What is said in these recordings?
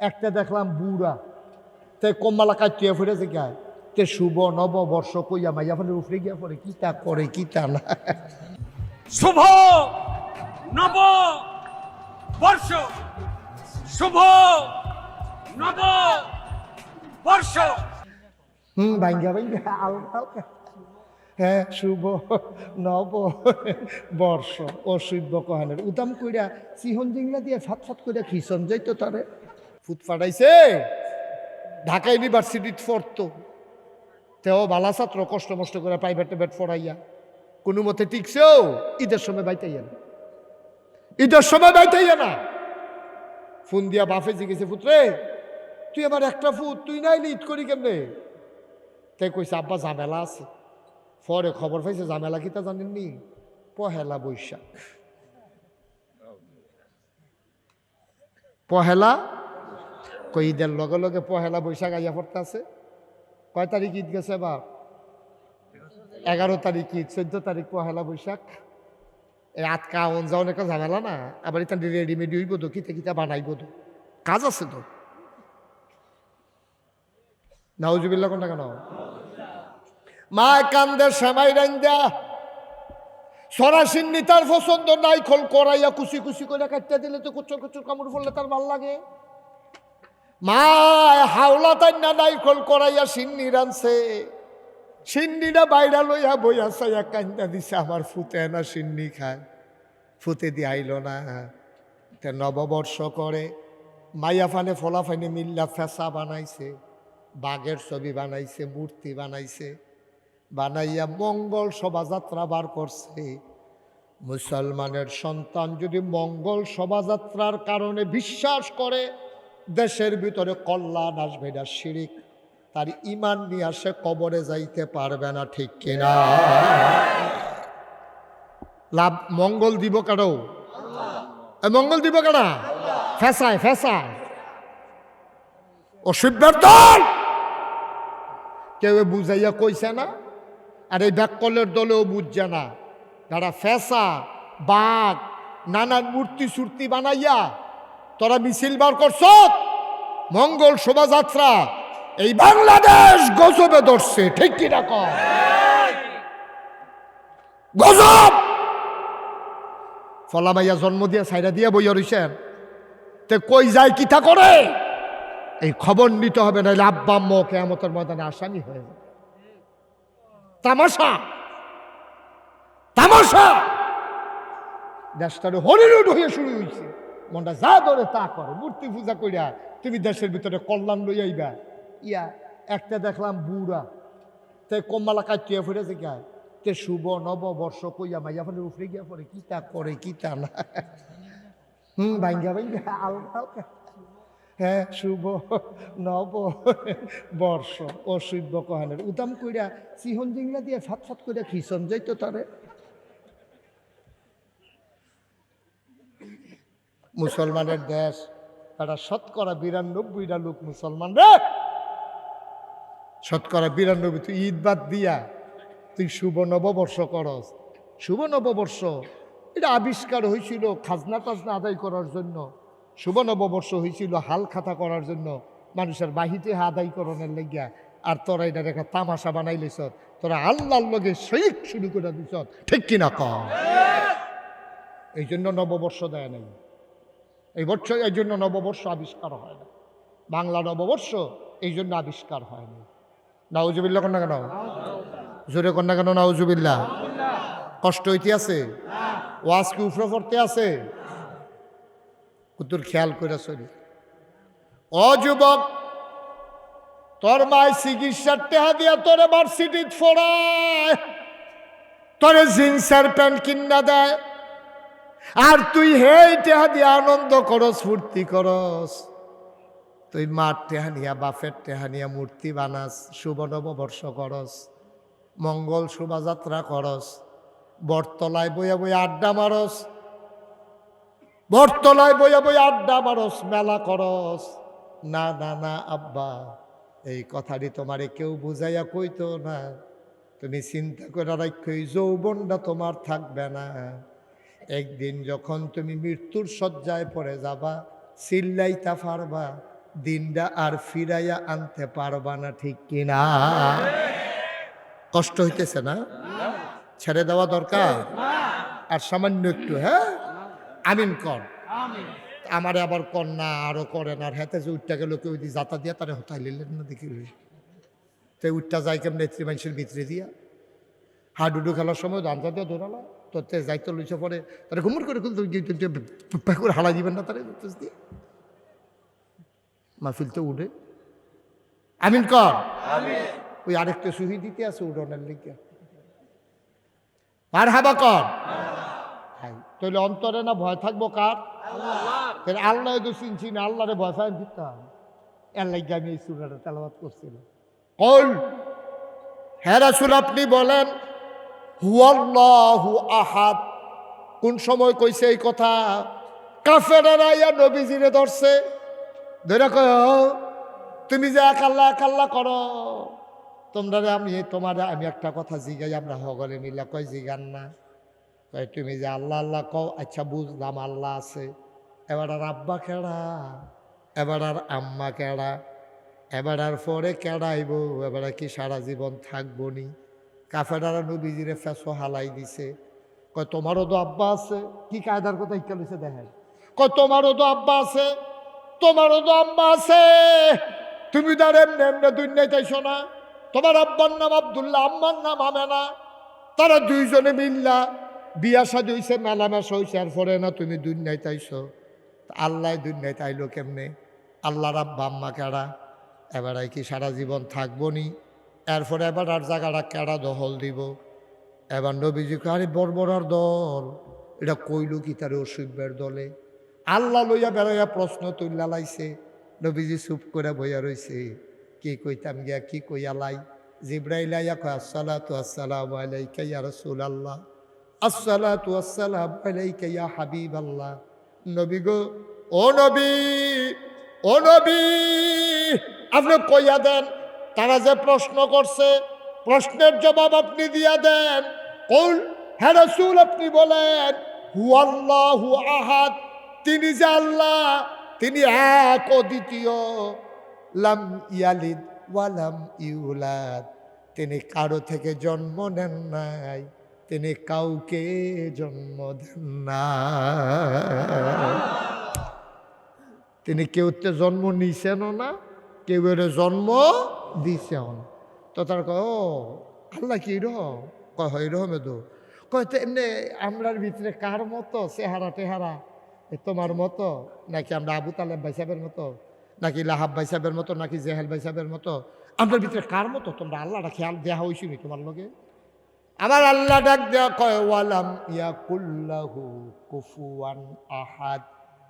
একটা দেখলাম বুড়া। তে কম্মালা কাটিয়া ফুটেছে গায় তে শুভ নব বর্ষ কইয়া মাইয়া ফেলে উফরে গিয়া পরে কি তা করে কি তা না? শুভ নব বর্ষ শুভ নব বর্ষ। হুম ভাঙ্গা ভাঙ্গা হালকা হালকা হ্যাঁ শুভ নব বর্ষ অসভ্য কহানের। উদাম কইরা সিহন জিংলা দিয়ে ফাত ফাত কইরা খিসন যাইতো তারে। ফুট ফাটাইছে ঢাকা ইউনিভার্সিটিত পড়তো। তেও বালা ছাত্র কষ্ট মষ্ট করে প্রাইভেট টাইভেট পড়াইয়া। কোনো মতে টিকছেও, ঈদের সময় বাইতাইয়া না। ঈদের সময় বাইতাইয়া না। ফোন দিয়া বাফে জিগেছে পুত্রে তুই আমার একটা ফুট তুই নাইলি ঈদ করি কেমনে? তাই কইছে, আব্বা, ঝামেলা আছে। পরে খবর পাইছে, ঝামেলা কিতা জানেননি? পহেলা বৈশাখ। পহেলা কই ঈদের লগে লগে পহেলা বৈশাখ আইয়া পড়তে আছে কয় তারিখ ঈদ গেছে বা এগারো তারিখ ঈদ, চোদ্দ তারিখ পহেলা বৈশাখ। এই আটকা অন যাওয়ার একটা ঝামেলা না, আবার এটা রেডিমেড হইব তো, কিতা কিতা বানাইব তো। কাজ আছে তো? নাউজুবিল্লা কোনটা কেন মা কান্দে সেমাই রান্দা সরাসিন তার পছন্দ নাই, খোল করাইয়া কুচি কুচি করে কাটতে দিলে তো কুচর কুচর কামড় ফললে তার ভালো লাগে। মা হাওলা তাই না নাই খোল করাইয়া সিন্নি রানছে। সিন্নিটা বাইরা লইয়া বইয়া সাইয়া কান্দা দিছে, আমার ফুতে না সিন্নি খায়, ফুতে দিয়ে আইল না। তে নববর্ষ করে, মাইয়া ফানে ফলা ফাইনে মিল্লা ফেসা বানাইছে, বাঘের ছবি বানাইছে, মূর্তি বানাইছে, বানাইয়া মঙ্গল শোভাযাত্রা বার করছে। মুসলমানের সন্তান যদি মঙ্গল শোভাযাত্রার কারণে বিশ্বাস করে দেশের ভিতরে কল্যাণ আসবে না, শিরিক। তার ইমান নিয়ে আসে কবরে যাইতে পারবে না, ঠিক কিনা? লাভ, মঙ্গল দিব কারও? মঙ্গল দিব কেনা ফেসায় ফেসায়। অসভ্যের দল কেউ বুঝাইয়া কইছে না? আর এই ব্যাককলের দলেও বুঝছে না। যারা ফেসা, বাঘ, নানান মূর্তি সুর্তি বানাইয়া তোরা মিছিল বার করছ? মঙ্গল শোভাযাত্রা এই বাংলাদেশ গজবে ধরছে, ঠিক কি রকম গজব! ফলামাইয়া জন্ম দিয়া সাইরা দিয়া বইয়া রইছেন তে কই যায় কিতা করে? এই খবর নিতে হবে নাহলে আব্বা আম্মা কেয়ামতের ময়দানে আসামি হয়ে যাবে। তামাশা! তামাশা! দেশটারে হরিরুড হয়ে শুরু হয়েছে মনটা যা ধরে তা করে, মূর্তি পূজা করিয়া তুমি দেশের ভিতরে কল্যাণ লই আইবা। ইয়া, একটা দেখলাম বুড়া, তে কম্মালা কাটিয়া ফুটেছে কে তে শুভ নব বর্ষ কইয়া মাইয়া ফেলে উফরে গিয়া পরে কি তা করে, কি তা না। হুম ভাঙ্গা ভাঙ্গা আলগা হ্যাঁ শুভ নব বর্ষ অসভ্য কহানের। উদাম কইরা, সিহন জিংলা দিয়ে ফাত ফাত কইরা খিসন যাইতো তারে। মুসলমানের দেশ। তারা শতকরা বিরানব্বইটা লোক মুসলমান রে। শতকরা বিরানব্বই তুই ঈদ বাদ দিয়া তুই শুভ নববর্ষ করস। শুভ নববর্ষ এটা আবিষ্কার হয়েছিল খাজনা টাজনা আদায় করার জন্য। শুভ নববর্ষ হয়েছিল হাল খাতা করার জন্য। মানুষের বাহিতে আদায় করণের লেগিয়া। আর তোরা এটা একটা তামাশা বানাই লেছ। তোরা আল্লাহর লগে শরিক শুরু করে দিছ। ঠিক কিনা কম এই জন্য নববর্ষ দেয় নাই। এই বছর এই জন্য নববর্ষ আবিষ্কার হয় না। বাংলা নববর্ষ এই জন্য আবিষ্কার হয় না। নাউজুবিল্লা কন্যা কেন? জোরে কন্যা কেন নাউজুবিল্লা কষ্ট হইতে আছে? ওয়াজ কি উফরে পড়তে আছে? কুতুর খেয়াল করে চলি। ও যুবক, তোর মায় চিকিৎসার টেহা দিয়া তোরে ভার্সিটিত ফোড়ায়। তোরে জিন্সের প্যান্ট কিনা দেয়। আর তুই হে টেহা দিয়ে আনন্দ করস, ফুর্তি করস। তুই মার টেহা নিয়া, বাপের টেহা নিয়া মূর্তি বানাস, শুভ নববর্ষ করস, মঙ্গল শোভাযাত্রা করস, বটতলায় বইয়া বইয়া আড্ডা মারস, বটতলায় বইয়া বইয়া আড্ডা মারস, মেলা করস। না না না, আব্বা, এই কথাটি তোমারে কেউ বুঝাইয়া কইতো না। তুমি চিন্তা করে রাখো যৌবনটা তোমার থাকবে না। একদিন যখন তুমি মৃত্যুর শয্যায় পড়ে যাবা চিল্লাইতা পারবা, দিনটা আর ফিরাইয়া আনতে পারবা না, ঠিক কিনা? কষ্ট হইতেছে না? ছেড়ে দেওয়া দরকার? আর সামান্য একটু হ্যাঁ? আমিন কর। আমারে আবার কন্যা আরও করেন আর হেতে যে উঠটা গেল, কেউ দি যাতা দিয়া তারে হতাই লিলেন না, দেখি তো উঠটা যাই কেমন, নেত্রী মানুষের ভিতরে দিয়া। হাডুডু খেলার সময় দামটা দিয়ে দৌড়ালা। তো তে যাইতে লইছে পরে তারা ঘুমুর করে করে হালা দিবেন না তারে দিয়ে। মাহফিল তো উঠে। আমিন কর। ওই আরেকটা সুহি দিতে আছে উড়নের লিখে আর হাবা কর তাহলে অন্তরে না ভয় থাকব কার? তাহলে আল্লাহ তো চিনছি না আল্লাহরে ভয় ফাইন দিতাম এর লাগে আমি এই সুরাটা তেলাবাদ করছিলাম। কল। হ্যাঁ রাসুল আপনি বলেন হুয়াল্লাহু আহাদ। কোন সময় কইছে এই কথা? কাফেরারা ইয়া নবীজিরে ধরছে। ধরে কয় তুমি যে এক আল্লাহ এক আল্লাহ করো। তোমরা আমি, তোমার আমি একটা কথা জিগাই, আমরা হগলে মিলা কয় জিগান না? কয়, তুমি যে আল্লাহ আল্লাহ কও আচ্ছা বুঝলাম আল্লাহ আছে। এবার আর আব্বা কেড়া? এবার আর আম্মা কেড়া? এবার আর পরে কেড়াইব এবার কি সারা জীবন থাকব নি? কাফেরারা নবীজিরে ফেসো হালাই দিছে। কয়, তোমারও তো আব্বা আছে। কি কায়দার কথা ইকা লইছে দেখেন। কয়, তোমারও তো আব্বা আছে। তোমারও তো আম্মা আছে। তুমি তার এমনি এমনি দুনিয়ায় চাইছো না। তোমার আব্বার নাম আবদুল্লাহ, আম্মার নাম আমেনা। তারা দুইজনে মিল্লা, বিয়া সাদি হইছে, মেলামেশা হইছে আর পরে না তুমি দুনিয়ায় তাইছো আল্লাহ দুনিয়ায় তাইলো কেমনে? আল্লাহর আব্বা, আম্মা কেডা এবার কি সারা জীবন থাকব নি? এরপরে এবার আর জায়গাটা কেডা দহল দিব? এবার নবীজি আরে বর্বরার দল। এটা কইল কি তার অসুবের দলে? আল্লাহ লইয়া বেড়াইয়া প্রশ্ন তুল্লা লাইছে। নবীজি চুপ করে বইয়া রইছে। কি কইতাম গিয়া, কি কইয়া লাই? জিব্রাইল আইয়া কয়, আসসালাতু আসসালামু আলাইকা ইয়া রাসূলুল্লাহ। আসসালাতু আসসালামু আলাইকা ইয়া হাবিবাল্লাহ। নবী গো, ও নবী ও নবী, আপনি কইয়া দেন তারা যে প্রশ্ন করছে, প্রশ্নের জবাব আপনি দিয়া দেন। কৌল হ্যাঁ আপনি বলেন হু আল্লাহু আহাদ। তিনি যে আল্লাহ, তিনি এক ও দ্বিতীয়। লাম ইয়ালিদ ওয়ালাম ইউলাদ। তিনি কারও থেকে জন্ম নেন নাই, তিনি কাউকে জন্ম দেন না তিনি কেউতে জন্ম নিছেনও না, কেউ জন্ম দিছেও না তো তার কয়, ও, আল্লাহ কি রকম কয়, হয় রকমে তো। কয়, তো এমনি আমরার ভিতরে কার মতো চেহারা টেহারা? তোমার মতো? নাকি আমরা আবু তালেব ভাই সাহেবের মতো? নাকি লাহাব ভাই সাহেবের মতো? নাকি জেহেল ভাই সাহেবের মতো? আমরার ভিতরে কার মতো? তোমরা আল্লাহটা খেয়াল দেওয়া হয়েছিনি তোমার লগে? আমার আল্লাহ ডাক দেওয়া কয়, ওয়ালাম ইয়া কুল্লাহু কুফুয়ান আহাদ।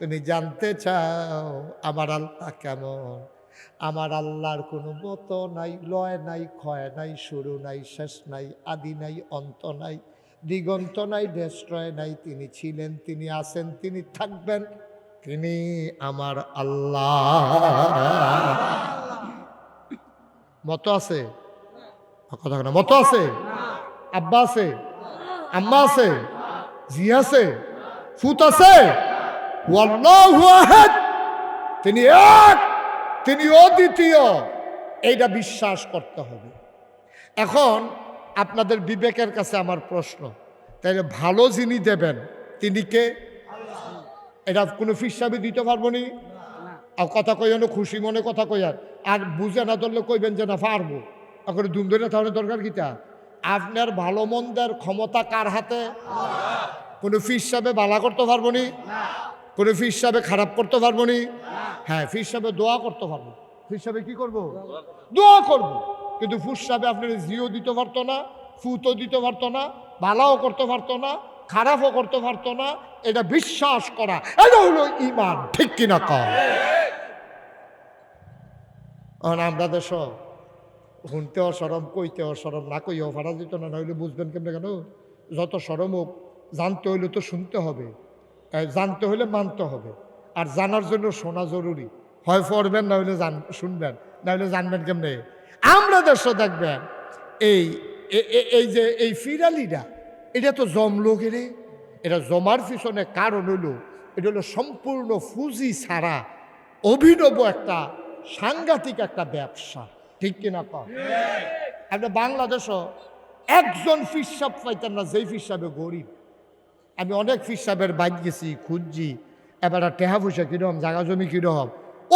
তুমি জানতে চাও আমার আল্লাহ কেমন? আমার আল্লাহর কোনো মত নাই, লয় নাই, ক্ষয় নাই, শুরু নাই, শেষ নাই, আদি নাই, অন্ত নাই, দিগন্ত নাই ডেস্ট্রয় নাই, তিনি ছিলেন, তিনি আছেন, তিনি থাকবেন, তিনি আমার আল্লাহ। মতো আছে? কথা না, মতো আছে? আব্বা আছে? আম্মা আছে? জি আছে? ফুত আছে? তিনি এক। তিনি অদ্বিতীয়। এইটা বিশ্বাস করতে হবে। এখন আপনাদের বিবেকের কাছে আমার প্রশ্ন তাইলে ভালো যিনি দেবেন তিনি কে? এটা কোনো ফিসাবি দিতে পারব নি? আর কথা কইয়ানো খুশি মনে কথা কইয়ার আর বুঝে না ধরলে কইবেন যে না পারব। এখন দুম ধরে তাহলে দরকার কিটা আপনার ভালো মন্দের ক্ষমতা কার হাতে? কোনো ফিস সাহেবে বালা করতে পারব নি। কোনো ফিস সাহেবে খারাপ করতে পারব নি? হ্যাঁ ফিস সাহেবে দোয়া করতে পারব। ফিস সাহেবে কি করব? দোয়া করব। কিন্তু ফুস সাহেবে আপনার জিও দিতে পারতো না ফুতও দিতে পারতো না ভালাও করতে পারতো না, খারাপও করতে পারতো না, এটা বিশ্বাস করা, এটা হলো ইমান ঠিক কিনা এখন আমরা দেশ শুনতে অসরম কইতে অসরম না কইও ফারা দিত না নইলে বুঝবেন কেমনে কেন যত সরম হোক, জানতে হইলে তো শুনতে হবে। জানতে হলে মানতে হবে। আর জানার জন্য শোনা জরুরি। হয় পড়বেন না হলে জান, শুনবেন না হলে জানবেন কেমনে? আমরা দেশ দেখবেন, এই এই যে, এই ফিরালিটা এটা তো জমলো রে এটা জমার পিছনে কারণ হলো এটা হলো সম্পূর্ণ ফুজি ছাড়া অভিনব একটা সাংঘাতিক একটা ব্যবসা। ঠিক কিনা? কম আমরা বাংলাদেশও একজন ফিসাব পাইতেন না, যেই ফিসাবে গরিব। আমি অনেক ফিসাবের বাইক গেছি, খুঁজছি, এবার টেহা পয়সা কীরকম জাগা জমি কীরকম?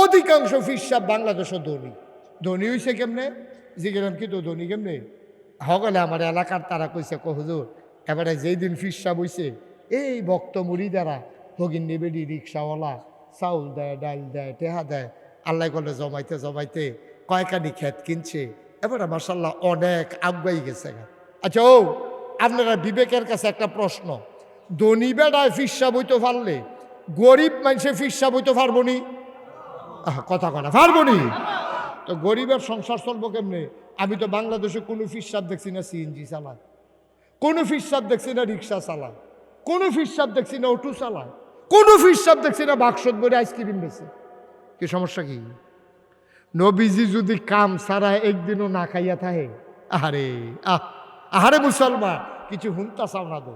অধিকাংশ ফিসাব বাংলাদেশও ধনী। ধনী হয়েছে কেমনে? জিগেলাম কি তো ধনী কেমনে? হগলে আমার এলাকার তারা কইছে কহজুর এবারে যেই দিন ফিসাব হইছে, এই ভক্ত মুড়ি দ্বারা হগিন নিবেডি রিক্সাওয়ালা, চাউল দেয়, ডাল দেয়, টেহা দেয়, আল্লাহ করলে জমাইতে জমাইতে কয়েকানি ক্ষেত কিনছে। এবারে মার্শাল্লাহ অনেক আগুয়াই গেছে আচ্ছা ও, আপনারা বিবেকের কাছে একটা প্রশ্ন। ধনী বেড়ায় ফিসা বইতে পারলে, গরিব মানুষে ফিসা বইতে পারব নি? কথা কনা পারব নি? তো গরিবের সংসার চলবো কেমনে? আমি তো বাংলাদেশে কোনো ফিসাব দেখছি না সিএনজি চালায়। কোনো ফিসাব দেখছি না, রিক্সা চালায়। কোনো ফিসাব দেখছি না, অটো চালায়। কোনো ফিসাব দেখছি না, বাক্সত বলে আইসক্রিম বেছে কি সমস্যা কি? নবীজি যদি কাম সারা একদিনও না খাইয়া থাকে, আহারে, আহ, আহারে মুসলমান, কিছু হুনতা চাও না দো